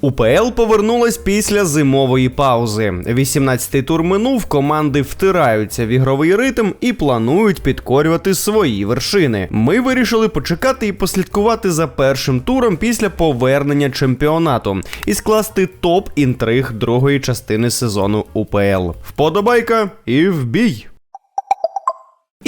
УПЛ повернулась після зимової паузи. 18-й тур минув, команди втираються в ігровий ритм і планують підкорювати свої вершини. Ми вирішили почекати і послідкувати за першим туром після повернення чемпіонату і скласти топ інтриг другої частини сезону УПЛ. Вподобайка і в бій!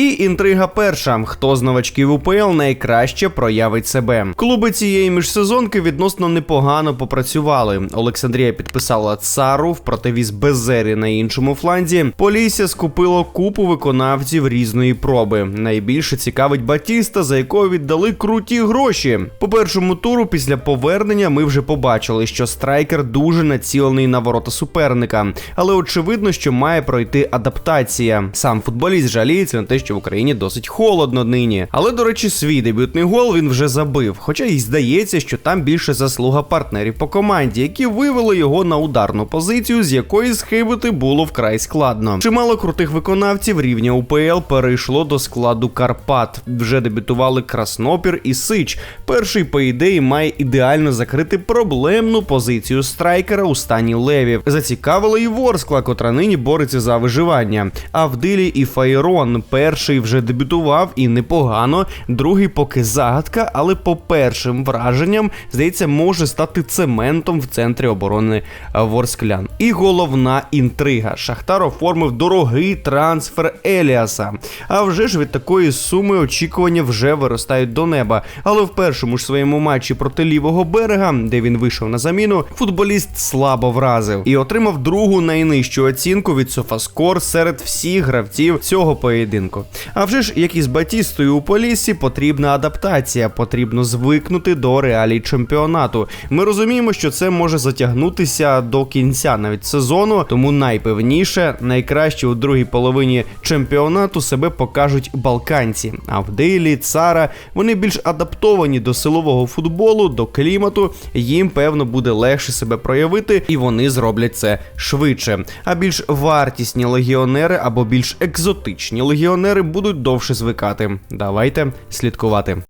І інтрига перша: хто з новачків УПЛ найкраще проявить себе. Клуби цієї міжсезонки відносно непогано попрацювали. Олександрія підписала Цару в противіз Безері на іншому фланзі. Полісся скупило купу виконавців різної проби. Найбільше цікавить Батіста, за якого віддали круті гроші. По першому туру після повернення ми вже побачили, що страйкер дуже націлений на ворота суперника, але очевидно, що має пройти адаптація. Сам футболіст жаліється на те, що в Україні досить холодно нині. Але, до речі, свій дебютний гол він вже забив. Хоча й здається, що там більше заслуга партнерів по команді, які вивели його на ударну позицію, з якої схибити було вкрай складно. Чимало крутих виконавців рівня УПЛ перейшло до складу Карпат. Вже дебютували Краснопір і Сич. Перший, по ідеї, має ідеально закрити проблемну позицію страйкера у стані левів. Зацікавила і Ворскла, котра нині бореться за виживання. А в дилі і Файрон перший вже дебютував і непогано. Другий поки загадка, але по першим враженням здається, може стати цементом в центрі оборони е, Ворсклян. І головна інтрига: Шахтар оформив дорогий трансфер Еліаса. А вже ж від такої суми очікування вже виростають до неба. Але в першому ж своєму матчі проти лівого берега, де він вийшов на заміну, футболіст слабо вразив і отримав другу найнижчу оцінку від Софаскор серед всіх гравців цього поєдинку. А вже ж, як і з Батістою у Поліссі, потрібна адаптація, потрібно звикнути до реалій чемпіонату. Ми розуміємо, що це може затягнутися до кінця навіть сезону, тому найпевніше, найкраще у другій половині чемпіонату себе покажуть балканці. А в Дейлі, Цара вони більш адаптовані до силового футболу, до клімату. Їм певно буде легше себе проявити, і вони зроблять це швидше. А більш вартісні легіонери або більш екзотичні легіонери будуть довше звикати. Давайте слідкувати.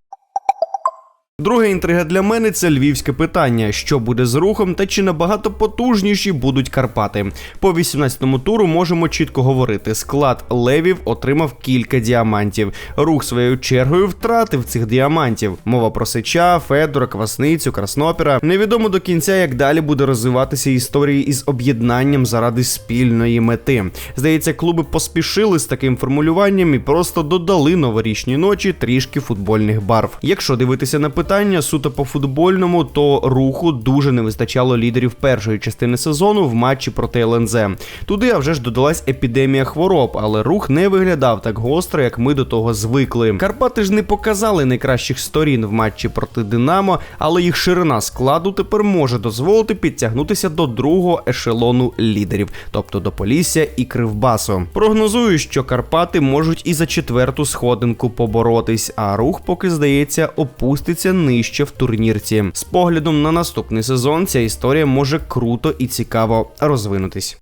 Друга інтрига для мене це львівське питання: що буде з рухом та чи набагато потужніші будуть Карпати. По 18-му туру можемо чітко говорити: склад левів отримав кілька діамантів. Рух своєю чергою втратив цих діамантів. Мова про Сича, Федора, Квасницю, Краснопіра. Невідомо до кінця, як далі буде розвиватися історії із об'єднанням заради спільної мети. Здається, клуби поспішили з таким формулюванням і просто додали новорічні ночі трішки футбольних барв. Якщо дивитися на питання суто по футбольному, то руху дуже не вистачало лідерів першої частини сезону в матчі проти ЛНЗ. Туди а вже ж додалась епідемія хвороб, але рух не виглядав так гостро, як ми до того звикли. Карпати ж не показали найкращих сторін в матчі проти Динамо, але їх ширина складу тепер може дозволити підтягнутися до другого ешелону лідерів, тобто до Полісся і Кривбасу. Прогнозую, що Карпати можуть і за четверту сходинку поборотись, а рух, поки здається, опуститься нижче в турнірці. З поглядом на наступний сезон ця історія може круто і цікаво розвинутись.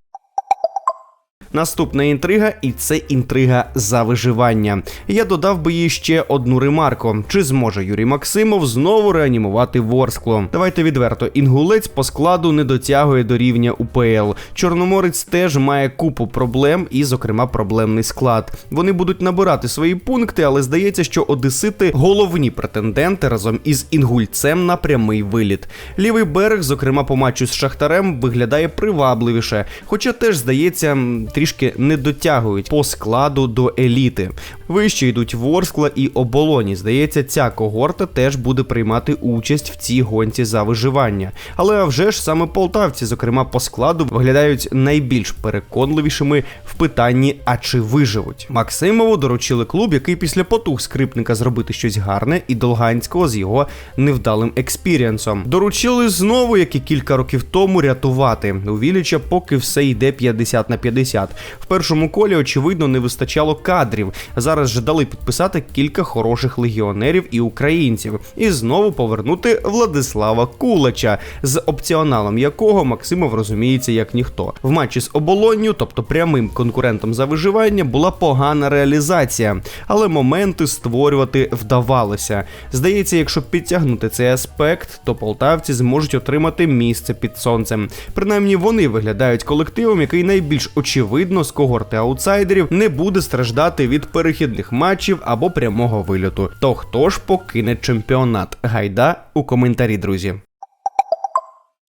Наступна інтрига, і це інтрига за виживання. Я додав би їй ще одну ремарку: чи зможе Юрій Максимов знову реанімувати Ворскло? Давайте відверто, інгулець по складу не дотягує до рівня УПЛ. Чорноморець теж має купу проблем, і, зокрема, проблемний склад. Вони будуть набирати свої пункти, але здається, що Одесити головні претенденти разом із інгульцем на прямий виліт. Лівий берег, зокрема по матчу з Шахтарем, виглядає привабливіше, хоча теж здається трішки не дотягують по складу до еліти. Вище йдуть Ворскла і Оболоні. Здається, ця когорта теж буде приймати участь в цій гонці за виживання. Але а вже ж саме полтавці, зокрема по складу, виглядають найбільш переконливішими в питанні, а чи виживуть. Максимову доручили клуб, який після потуг скрипника зробити щось гарне, і Долганського з його невдалим експірієнсом. Доручили знову, як і кілька років тому, рятувати у Віліча, поки все йде 50 на 50. В першому колі, очевидно, не вистачало кадрів. Зараз же дали підписати кілька хороших легіонерів і українців, і знову повернути Владислава Кулача, з опціоналом якого Максимов розуміється як ніхто. В матчі з оболонню, тобто прямим конкурентом за виживання, була погана реалізація, але моменти створювати вдавалося. Здається, якщо підтягнути цей аспект, то полтавці зможуть отримати місце під сонцем. Принаймні вони виглядають колективом, який найбільш очевидно з когорти аутсайдерів не буде страждати від перехідних матчів або прямого вильоту. То хто ж покине чемпіонат? Гайда у коментарі, друзі.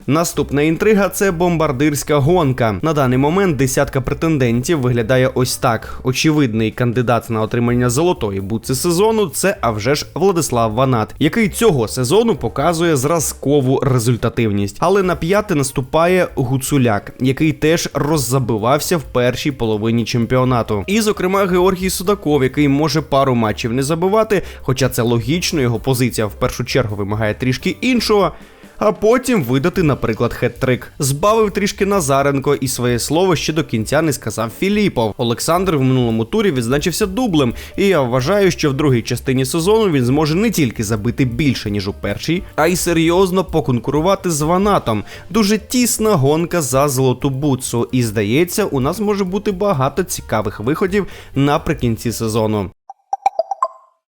Наступна інтрига це бомбардирська гонка. На даний момент десятка претендентів виглядає ось так: очевидний кандидат на отримання золотої бутси сезону це а вже ж Владислав Ванат, який цього сезону показує зразкову результативність. Але на п'яте наступає Гуцуляк, який теж роззабивався в першій половині чемпіонату. І, зокрема, Георгій Судаков, який може пару матчів не забивати, хоча це логічно, його позиція в першу чергу вимагає трішки іншого а потім видати, наприклад, хет-трик. Збавив трішки Назаренко і своє слово ще до кінця не сказав Філіпов. Олександр в минулому турі відзначився дублем, і я вважаю, що в другій частині сезону він зможе не тільки забити більше ніж у першій, а й серйозно поконкурувати з Ванатом. Дуже тісна гонка за золоту бутсу. І здається, у нас може бути багато цікавих виходів наприкінці сезону.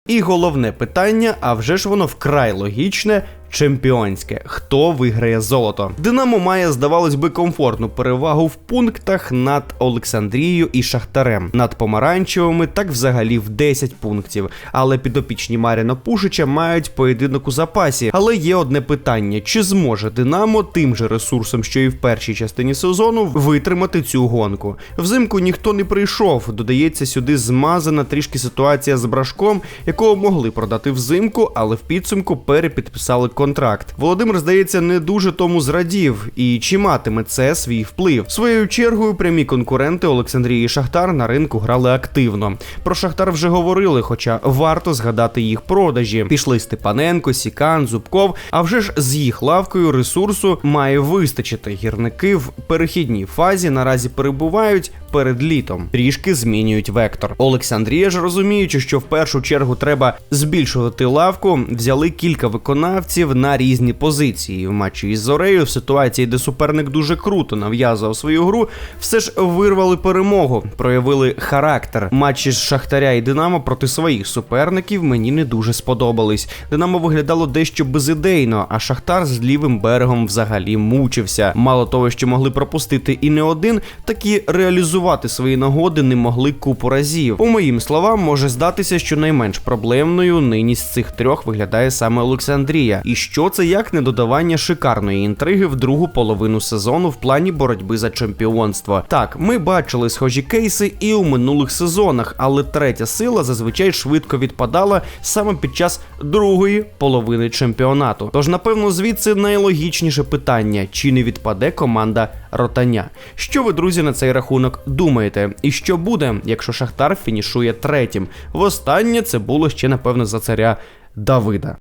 І головне питання, а вже ж воно вкрай логічне. Чемпіонське, хто виграє золото? Динамо має, здавалось би, комфортну перевагу в пунктах над Олександрією і Шахтарем, над помаранчевими, так взагалі в 10 пунктів. Але підопічні Маріна Пушича мають поєдинок у запасі. Але є одне питання: чи зможе Динамо тим же ресурсом, що і в першій частині сезону, витримати цю гонку? Взимку ніхто не прийшов. Додається сюди змазана трішки ситуація з брашком, якого могли продати взимку, але в підсумку перепідписали контракт. Володимир, здається, не дуже тому зрадів, і чи матиме це свій вплив. Своєю чергою прямі конкуренти Олександрії Шахтар на ринку грали активно. Про Шахтар вже говорили, хоча варто згадати їх продажі. Пішли Степаненко, Сікан, Зубков. А вже ж з їх лавкою ресурсу має вистачити. Гірники в перехідній фазі наразі перебувають перед літом. Трішки змінюють вектор. Олександрія ж розуміючи, що в першу чергу треба збільшувати лавку, взяли кілька виконавців на різні позиції. В матчі із Зорею, в ситуації, де суперник дуже круто нав'язував свою гру, все ж вирвали перемогу, проявили характер. Матчі з Шахтаря і Динамо проти своїх суперників мені не дуже сподобались. Динамо виглядало дещо безідейно, а Шахтар з лівим берегом взагалі мучився. Мало того, що могли пропустити і не один, так і реалізувати свої нагоди не могли купу разів. По моїм словам, може здатися, що найменш проблемною нині з цих трьох виглядає саме Олександрія. І що це як не додавання шикарної інтриги в другу половину сезону в плані боротьби за чемпіонство. Так, ми бачили схожі кейси і у минулих сезонах, але третя сила зазвичай швидко відпадала саме під час другої половини чемпіонату. Тож, напевно, звідси найлогічніше питання: чи не відпаде команда ротання? Що ви, друзі, на цей рахунок думаєте? І що буде, якщо Шахтар фінішує третім? Востаннє це було ще напевно за царя Давида.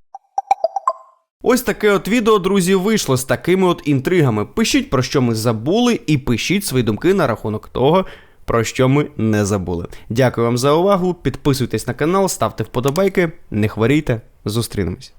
Ось таке от відео, друзі, вийшло з такими от інтригами. Пишіть про що ми забули, і пишіть свої думки на рахунок того, про що ми не забули. Дякую вам за увагу. Підписуйтесь на канал, ставте вподобайки, не хворійте. Зустрінемось.